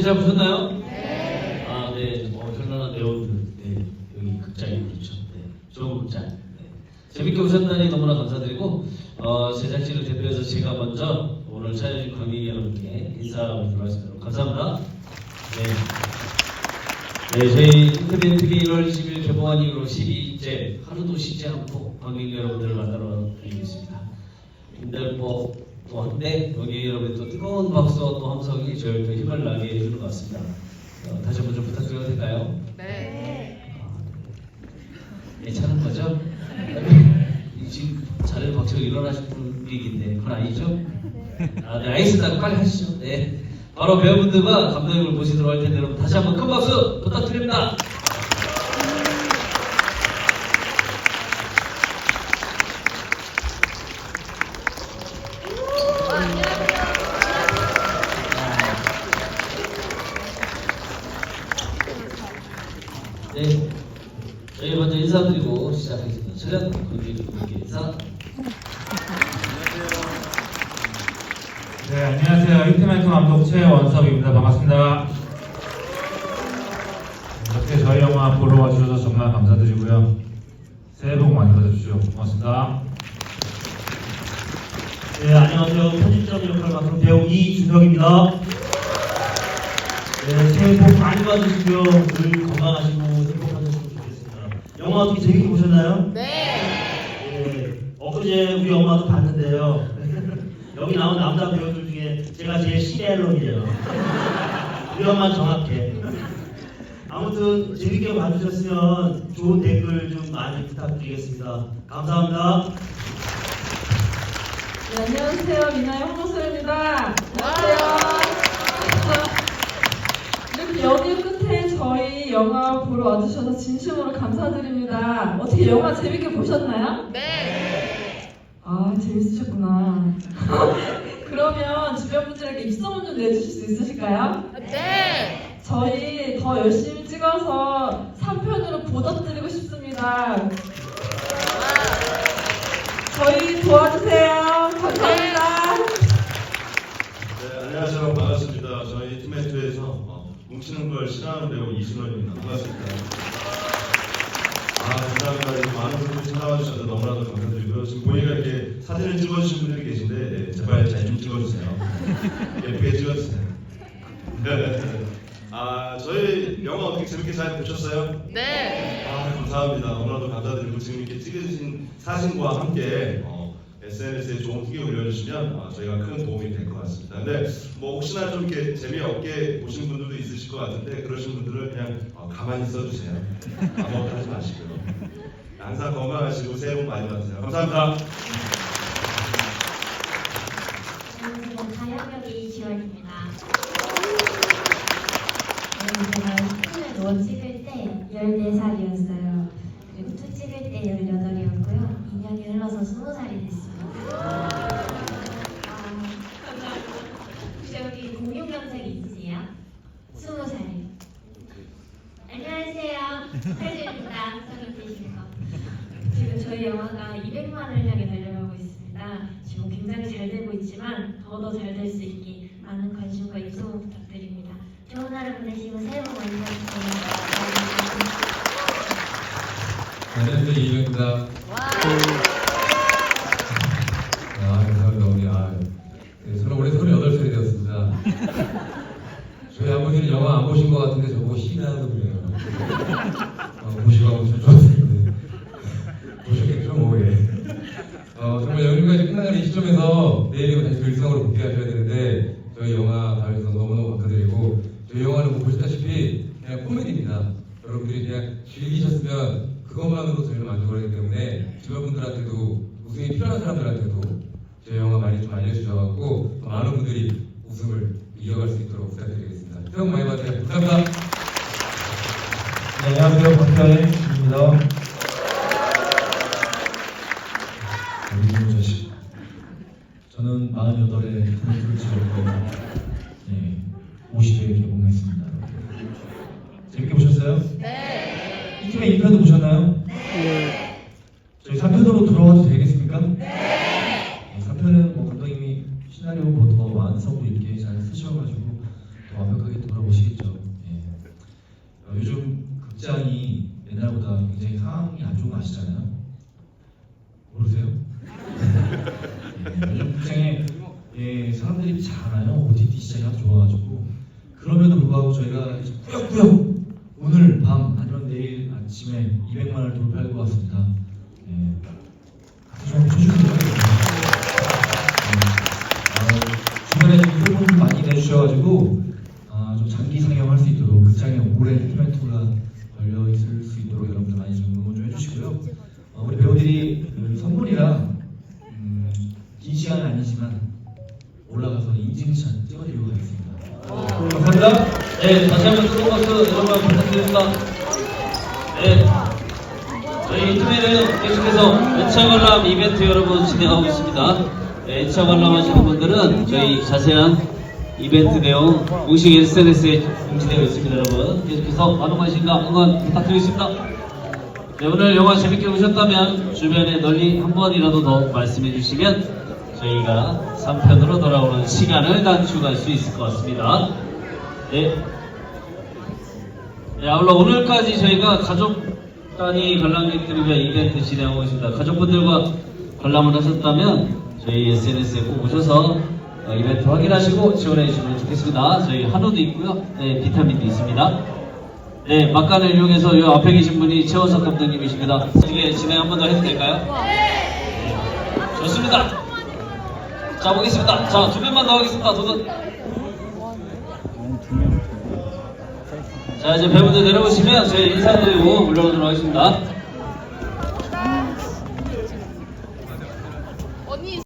재밌게 잘 보셨나요? 네. 아, 네. 어, 현란한 배우들, 네. 여기 극장이 그렇죠. 네. 좋은 극장. 네. 재밌게 보셨다니 너무나 감사드리고, 어, 제작진을 대표해서 제가 먼저 오늘 찾아주신 관객 여러분께 인사드리도록 하겠습니다. 감사합니다. 네. 네, 저희 인터뷰 TV 1월 20일 개봉한 이후로 12일째 하루도 쉬지 않고 관객 여러분들을 만나러 다니겠습니다. 근데 뭐, 또 한데 여기 여러분 또 뜨거운 박수와 또 함성이 저를 또 힘을 나게 해주는 것 같습니다. 어, 다시 한번 좀 부탁드려도 될까요? 네. 아, 네. 괜찮은 거죠? 이 지금 자리를 박차고 일어나실 분위기인데 그건 아니죠? 아, 네, 알겠습니다. 빨리 하시죠. 네. 바로 배우분들과 감독님을 모시도록 할 텐데 여러분 다시 한번 큰 박수 부탁드립니다. 네, 안녕하세요. 인터넷 감독 최원섭입니다. 반갑습니다. 이렇게 저희 영화 보러 와주셔서 정말 감사드리고요. 새해 복 많이 받으십시오. 고맙습니다. 네, 안녕하세요. 편집점 역할 맡은 배우 이준혁입니다. 네, 새해 복 많이 받으시고요. 늘 건강하시고 행복하셨으면 좋겠습니다. 영화 어떻게 재밌게 보셨나요? 네. 네, 엊그제 우리 엄마도 봤는데요. 여기 나온 남자 배우들 제가 제일 시리얼럼이에요. 우리 엄마 정확해. 아무튼 재밌게 봐주셨으면 좋은 댓글 좀 많이 부탁드리겠습니다. 감사합니다. 네, 안녕하세요. 미나의 홍보소입니다. 안녕하세요. 이렇게 연휴 끝에 저희 영화 보러 와주셔서 진심으로 감사드립니다. 어떻게 영화 재밌게 보셨나요? 네. 아, 재밌으셨구나. 그러면 주변 분들에게 입소문 좀 내주실 수 있으실까요? 네. 저희 더 열심히 찍어서 3편으로 보답드리고 싶습니다. 저희 도와주세요. 감사합니다. 네, 안녕하세요. 반갑습니다. 저희 팀메이트에서 어, 뭉치는 걸 싫어하는 배우 이신원입니다. 반갑습니다. 아, 감사합니다. 이렇게 많은 분들이 찾아와 주셔서 너무나도 감사드리고요. 지금 보니까 이렇게 사진을 찍어주신 분들이 계신데 네, 제발 잘 좀 찍어주세요. 예쁘게 찍어주세요. 네. 아, 저희 영화 어떻게 재밌게 잘 보셨어요? 네. 아, 감사합니다. 너무나도 감사드리고 지금 이렇게 찍으신 사진과 함께 어, SNS에 좋은 후기 올려주시면 어, 저희가 큰 도움이 될 것 같습니다. 근데 뭐 혹시나 좀 이렇게 재미없게 보신 분들도 있으실 것 같은데 그러신 분들은 그냥 어, 가만히 써주세요. 아무것도 하지 마시고요. 항상 건강하시고 새해 복 많이 받으세요. 감사합니다. 안녕하세요. 가연역의 이지원입니다. 네, 제가 원 찍을 때 14살이었어요. 그리고 투 찍을 때 18이었고요. 2년이 흘러서 20살이 됐습니다. 아, 혹시 여기 06년생 있으세요? 20살이요. 안녕하세요. 설주입니다. 성인 되시는 거. 지금 저희 영화가 200만을 향해 달려가고 있습니다. 지금 굉장히 잘 되고 있지만 더 더 잘 될 수 있게 많은 관심과 입소문 부탁드립니다. 좋은 하루 보내시고 새해 복 많이 받으세요. 안녕하세요 이병입니다. 와. 아 감사합니다 우리 아 네, 저는 올해 38살이 되었습니다. 저희 아버지는 영화 안 보신 것 같은데 저보고 희나는 분이에요. 어, 보시고 하면 참 좋았을 텐데 보셨겠죠 뭐 예. 어, 정말 연휴까지 끝나는 이 시점에서 내일이면 다시 또 일상으로 복귀하셔야 되는데 저희 영화 봐주셔서 너무너무 감사드리고 저희 영화는 뭐 보시다시피 그냥 코미디입니다. 여러분들이 그냥 즐기셨으면 그것만으로 저희는 만족을 하기 때문에 주변 분들한테도 웃음이 필요한 사람들한테도 저희 영화 많이 좀 알려주셔갖고 더 많은 분들이 웃음을 이어갈 수 있도록 부탁드리겠습니다. 새해 복 많이 받으세요. 감사합니다. 네, 안녕하세요. 박현입니다. 예, 팀의 인편도 보셨나요? 네. 저희 3편으로 돌아와도 되겠습니까? 네. 3편은 뭐 감독님이 시나리오부터 뭐 완성도 있게 잘 쓰셔가지고 더 완벽하게 돌아보시겠죠. 예. 어, 요즘 극장이 옛날보다 굉장히 상황이 안 좋은 거 아시잖아요. 모르세요? 예, 요즘 극장에 예, 사람들이 잘 알아요. OTT 시장이 아주 좋아가지고 그럼에도 불구하고 저희가 꾸역꾸역 200만을 돌파할 것 같습니다. 예, 박수 좀 쳐주시면 좋겠습니다. 어, 주변에 좀 후원 많이 내주셔가지고 아, 좀 장기 상영할 수 있도록 극장에 오래 토멘토가 걸려 있을 수 있도록 여러분들 많이 좀 응원 좀 해주시고요. 어, 우리 배우들이 그 선물이랑 음, 긴 시간은 아니지만 올라가서 인증샷 찍어드리고 가겠습니다. 감사합니다. 네, 다시 한번 뜨거운 박수 여러분 부탁드립니다. 네. 저희 인터넷은 계속해서 연차 관람 이벤트 여러분 진행하고 있습니다. 네, 연차 관람 하시는 분들은 저희 자세한 이벤트 내용 공식 SNS에 공지되어 있습니다, 여러분. 계속해서 많은 관심과 응원 부탁드리겠습니다. 네, 오늘 영화 재밌게 보셨다면 주변에 널리 한 번이라도 더 말씀해 주시면 저희가 3편으로 돌아오는 시간을 단축할 수 있을 것 같습니다. 네. 네, 아울러 오늘까지 저희가 가족 관람객들을 위한 이벤트 진행하고 있습니다. 가족분들과 관람을 하셨다면 저희 SNS에 꼭 오셔서 어, 이벤트 확인하시고 지원해 주시면 좋겠습니다. 저희 한우도 있고요. 네, 비타민도 있습니다. 네, 막간을 이용해서 이 앞에 계신 분이 최원석 감독님이십니다. 어떻게 진행 한 번 더 해도 될까요? 네. 좋습니다. 자, 보겠습니다. 자, 두 명만 더 하겠습니다. 도전. 자, 이제 배우들 내려오시면 저희 인사드리고 물러가도록 하겠습니다.